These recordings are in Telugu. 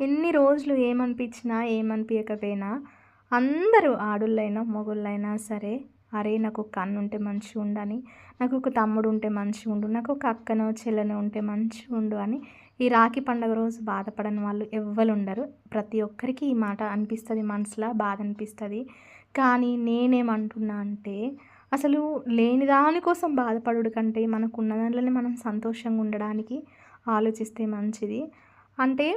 ఎన్ని రోజులు ఏమనిపించినా ఏమనిపించకపోయినా అందరూ ఆడోళ్ళైనా మొగుళ్ళైనా సరే అరే నాకు ఒక అన్న ఉంటే మంచిగా ఉండని నాకు ఒక తమ్ముడు ఉంటే మంచిగా ఉండు నాకు ఒక అక్కనో చెల్లెనో ఉంటే మంచిగా ఉండు అని ఈ రాఖీ పండుగ రోజు బాధపడని వాళ్ళు ఎవ్వరు ఉండరు. ప్రతి ఒక్కరికి ఈ మాట అనిపిస్తుంది మనసులో బాధ అనిపిస్తుంది. కానీ నేనేమంటున్నా అంటే అసలు లేని దానికోసం బాధపడుడు కంటే మనకున్న దాంట్లోనే మనం సంతోషంగా ఉండడానికి ఆలోచిస్తే మంచిది. అంటే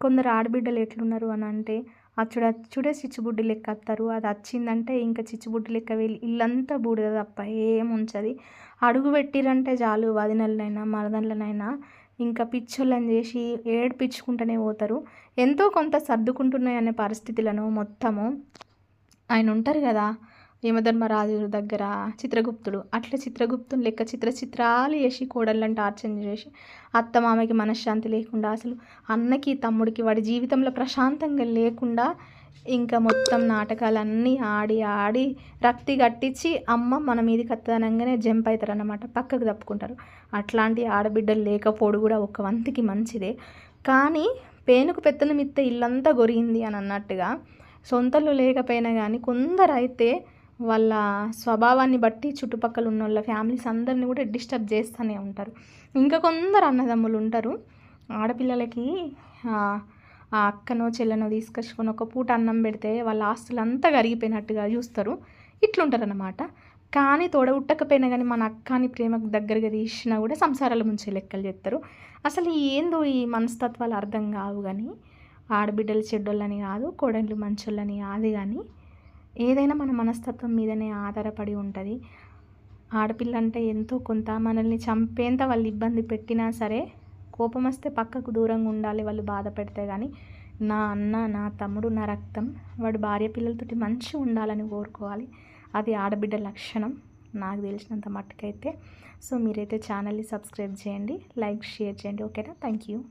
కొందరు ఆడబిడ్డలు ఎట్లున్నారు అని అంటే అచ్చుడు అచ్చుడే చిచ్చుబుడ్డి లెక్క వస్తారు అది వచ్చిందంటే ఇంకా చిచ్చుబుడ్డి లెక్క వెళ్ళి ఇల్లంతా బూడిద తప్ప ఏం ఉంచది. అడుగు పెట్టిరంటే చాలు వదినలనైనా మరదళ్ళనైనా ఇంకా పిచ్చోళ్ళని చేసి ఏడ్పించుకుంటూనే పోతారు. ఎంతో కొంత సర్దుకుంటున్నాయి అనే పరిస్థితులను మొత్తము ఆయన ఉంటారు కదా యమధర్మరాజు దగ్గర చిత్రగుప్తుడు. అట్లా చిత్రగుప్తుని లెక్క చిత్ర చిత్రాలు వేసి కోడళ్ళని టార్చర్ చేసి అత్త మామకి మనశ్శాంతి లేకుండా అసలు అన్నకి తమ్ముడికి వాడి జీవితంలో ప్రశాంతంగా లేకుండా ఇంకా మొత్తం నాటకాలన్నీ ఆడి ఆడి రక్తి కట్టించి అమ్మ మన మీది కత్తనంగానే జంప్ అవుతారు అన్నమాట పక్కకు తప్పుకుంటారు. అట్లాంటి ఆడబిడ్డలు లేకపోవడం కూడా ఒక వంతికి మంచిదే. కానీ పేనుకు పెత్తనం ఇస్తే ఇల్లంతా గొరిగింది అని అన్నట్టుగా సొంతలు లేకపోయినా కానీ కొందరు అయితే వాళ్ళ స్వభావాన్ని బట్టి చుట్టుపక్కల ఉన్న వాళ్ళ ఫ్యామిలీస్ అందరినీ కూడా డిస్టర్బ్ చేస్తూనే ఉంటారు. ఇంకా కొందరు అన్నదమ్ములు ఉంటారు. ఆడపిల్లలకి ఆ అక్కనో చెల్లెనో తీసుకొచ్చుకొని ఒక పూట అన్నం పెడితే వాళ్ళ ఆస్తులు అంతా కరిగిపోయినట్టుగా చూస్తారు. ఇట్లుంటారు అన్నమాట కానీ తోడబుట్టకపోయినా కానీ మన అక్కని ప్రేమకు దగ్గరగా తీసినా కూడా సంసారాల ముంచే లెక్కలు చెప్తారు. అసలు ఏందో ఈ మనస్తత్వాలు అర్థం కావు కానీ ఆడబిడ్డలు చెడ్డోళ్ళని కాదు కోడళ్ళు మంచోళ్ళని కాదు కానీ ఏదైనా మన మనస్తత్వం మీదనే ఆధారపడి ఉంటుంది. ఆడపిల్ల అంటే ఎంతో కొంత మనల్ని చంపేంత వాళ్ళు ఇబ్బంది పెట్టినా సరే కోపం వస్తే పక్కకు దూరంగా ఉండాలి వాళ్ళు బాధ పెడితే కానీ నా అన్న నా తమ్ముడు నా రక్తం వాడు భార్య పిల్లలతోటి మంచిగా ఉండాలని కోరుకోవాలి. అది ఆడబిడ్డ లక్షణం నాకు తెలిసినంత మట్టుకైతే. సో మీరైతే ఛానల్ని సబ్స్క్రైబ్ చేయండి లైక్ షేర్ చేయండి. ఓకేనా? Thank you.